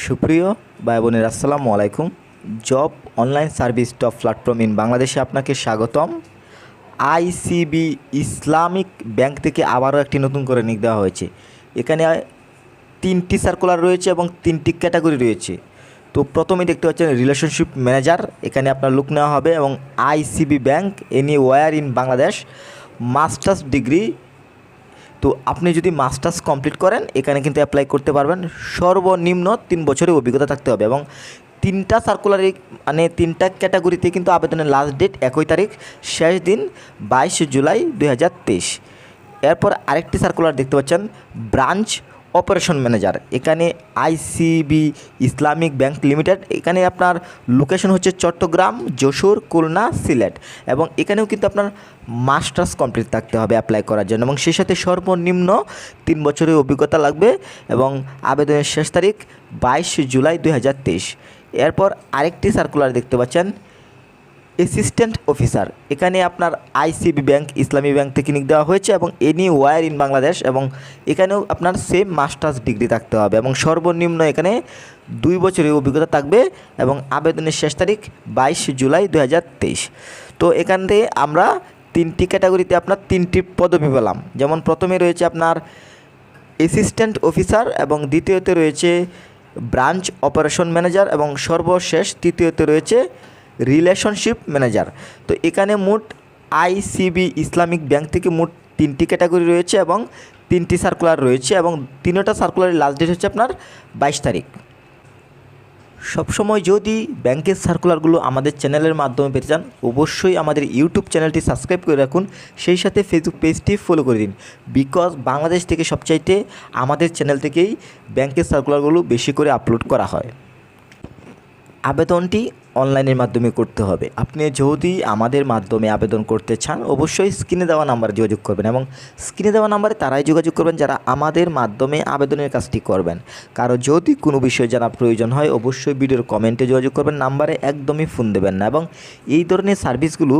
সুপ্রিয় ভাই বোনের, আসসালামু আলাইকুম। Job online service top platform in বাংলাদেশে আপনাকে স্বাগতম। আইসিবি ইসলামিক ব্যাংক থেকে আবারও একটি নতুন করে নিক দেওয়া হয়েছে। এখানে তিনটি সার্কুলার রয়েছে এবং তিনটি ক্যাটাগরি রয়েছে। তো প্রথমে দেখতে পাচ্ছেন রিলেশনশিপ ম্যানেজার এখানে আপনার লুক নেওয়া হবে এবং ICB bank anywhere in Bangladesh masters degree তো আপনি যদি মাস্টার্স কমপ্লিট করেন, এখানে কিন্তু অ্যাপ্লাই করতে পারবেন। সর্বনিম্ন তিন বছরের অভিজ্ঞতা থাকতে হবে এবং তিনটা সার্কুলারে মানে তিনটা ক্যাটাগরিতে কিন্তু আবেদনের লাস্ট ডেট একই তারিখ, শেষ দিন বাইশ জুলাই দু হাজার তেইশ। এরপর আরেকটি সার্কুলার দেখতে পাচ্ছেন ব্রাঞ্চ অপারেশন ম্যানেজার। এখানে আইসিবি ইসলামিক ব্যাংক লিমিটেড। এখানে আপনার লোকেশন হচ্ছে চট্টগ্রাম, যশোর, খুলনা, সিলেট এবং এখানেও কিন্তু আপনার মাস্টার্স কমপ্লিট থাকতে হবে অ্যাপ্লাই করার জন্য এবং সেই সাথে সর্বনিম্ন তিন বছরের অভিজ্ঞতা লাগবে এবং আবেদনের শেষ তারিখ বাইশ জুলাই দু হাজার তেইশ। এরপর আরেকটি সার্কুলার দেখতে পাচ্ছেন। অ্যাসিস্ট্যান্ট অফিসার এখানে আপনার আইসিবি ব্যাংক ইসলামী ব্যাংক থেকে নিক দেওয়া হয়েছে এবং এনি ওয়ার ইন বাংলাদেশ এবং এখানেও আপনার সেম মাস্টার্স ডিগ্রি থাকতে হবে এবং সর্বনিম্ন এখানে দুই বছরের অভিজ্ঞতা থাকবে এবং আবেদনের শেষ তারিখ বাইশ জুলাই দু হাজার তেইশ। তো এখান থেকে আমরা তিনটি ক্যাটাগরিতে আপনার তিনটি পদবি পেলাম। যেমন প্রথমে রয়েছে আপনার অ্যাসিস্ট্যান্ট অফিসার এবং দ্বিতীয়তে রয়েছে ব্রাঞ্চ অপারেশন ম্যানেজার এবং সর্বশেষ তৃতীয়তে রয়েছে রিলেশনশিপ ম্যানেজার। তো এখানে মোট আইসিবি ইসলামিক ব্যাংক থেকে মোট তিনটি ক্যাটাগরি রয়েছে এবং তিনটি সার্কুলার রয়েছে এবং তিনটা সার্কুলারের লাস্ট ডেট হচ্ছে আপনার বাইশ তারিখ। সবসময় যদি ব্যাংকের সার্কুলারগুলো আমাদের চ্যানেলের মাধ্যমে পেতে চান, অবশ্যই আমাদের ইউটিউব চ্যানেলটি সাবস্ক্রাইব করে রাখুন, সেই সাথে ফেসবুক পেজটি ফলো করে দিন। বিকজ বাংলাদেশ থেকে সবচাইতে আমাদের চ্যানেল থেকেই ব্যাংকের সার্কুলারগুলো বেশি করে আপলোড করা হয়। আবেদনটি অনলাইনের মাধ্যমে করতে হবে। আপনি যদি আমাদের মাধ্যমে আবেদন করতে চান, অবশ্যই স্ক্রিনে দেওয়া নাম্বারে যোগাযোগ করবেন এবং স্ক্রিনে দেওয়া নাম্বারে তারাই যোগাযোগ করবেন যারা আমাদের মাধ্যমে আবেদনের কাজটি করবেন। কারও যদি কোনো বিষয় জানার প্রয়োজন হয়, অবশ্যই ভিডিওর কমেন্টে যোগাযোগ করবেন, নাম্বারে একদমই ফোন দেবেন না এবং এই ধরনের সার্ভিসগুলো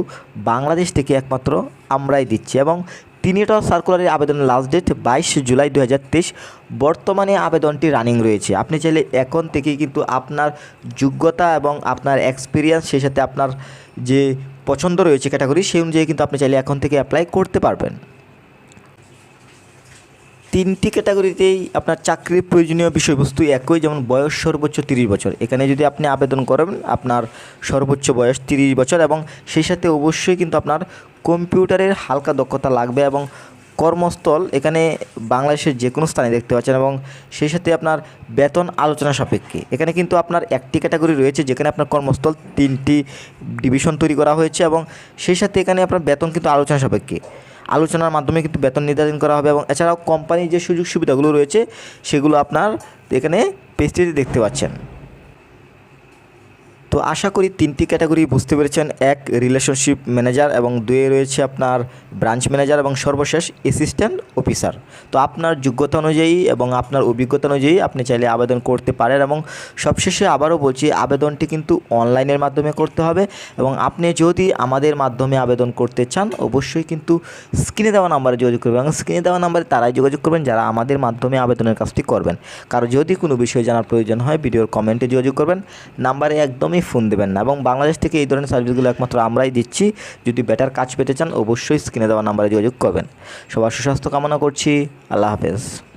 বাংলাদেশ থেকে একমাত্র আমরাই দিচ্ছি এবং তিনটা সার্কুলারের আবেদনের লাস্ট ডেট বাইশ জুলাই দু হাজার তেইশ। বর্তমানে আবেদনটি রানিং রয়েছে। আপনি চাইলে এখন থেকেই কিন্তু আপনার যোগ্যতা এবং আপনার এক্সপিরিয়েন্স সেই সাথে আপনার যে পছন্দ রয়েছে ক্যাটাগরি সেই অনুযায়ী কিন্তু আপনি চাইলে এখন থেকে অ্যাপ্লাই করতে পারবেন। তিনটি ক্যাটাগরিতেই আপনার চাকরির প্রয়োজনীয় বিষয়বস্তু একই, যেমন বয়স সর্বোচ্চ তিরিশ বছর। এখানে যদি আপনি আবেদন করেন, আপনার সর্বোচ্চ বয়স তিরিশ বছর এবং সেই সাথে অবশ্যই কিন্তু আপনার কম্পিউটারের হালকা দক্ষতা লাগবে এবং কর্মস্থল এখানে বাংলাদেশের যে কোনো স্থানে দেখতে পাচ্ছেন এবং সেই সাথে আপনার বেতন আলোচনা সাপেক্ষে। এখানে কিন্তু আপনার একটি ক্যাটাগরি রয়েছে, যেখানে আপনার কর্মস্থল তিনটি ডিভিশন তৈরি করা হয়েছে এবং সেই সাথে এখানে আপনার বেতন কিন্তু আলোচনা সাপেক্ষে। আলোচনার মাধ্যমে কিন্তু বেতন নির্ধারণ করা হবে এবং এছাড়াও কোম্পানির যে সুযোগ সুবিধাগুলো রয়েছে, সেগুলো আপনার এখানে পেজটিতে দেখতে পাচ্ছেন। তো আশা করি তিনটি ক্যাটাগরি বুঝতে পেরেছেন। এক রিলেশনশিপ ম্যানেজার এবং দুয়ে রয়েছে আপনার ব্রাঞ্চ ম্যানেজার এবং সর্বশেষ অ্যাসিস্ট্যান্ট অফিসার তো আপনার যোগ্যতা অনুযায়ী এবং আপনার অভিজ্ঞতা অনুযায়ী আপনি চাইলে আবেদন করতে পারেন এবং সবশেষে আবারও বলছি, আবেদনটি কিন্তু অনলাইনের মাধ্যমে করতে হবে এবং আপনি যদি আমাদের মাধ্যমে আবেদন করতে চান, অবশ্যই কিন্তু স্ক্রিনে দেওয়া নাম্বারে যোগাযোগ করবেন এবং স্ক্রিনে দেওয়া নাম্বারে তারাই যোগাযোগ করবেন যারা আমাদের মাধ্যমে আবেদনের কাজটি করবেন। কারও যদি কোনো বিষয় জানার প্রয়োজন হয়, ভিডিওর কমেন্টে যোগাযোগ করবেন। নাম্বারে একদমই ফোন দেবেন না। এবং বাংলাদেশ থেকে এই ধরনের সার্ভিসগুলো একমাত্র আমরাই দিচ্ছি। যদি বেটার কাজ পেতে চান, অবশ্যই স্ক্রিনে দেওয়া নাম্বারে যোগাযোগ করবেন। সবার সুস্বাস্থ্য কামনা করছি। আল্লাহ হাফেজ।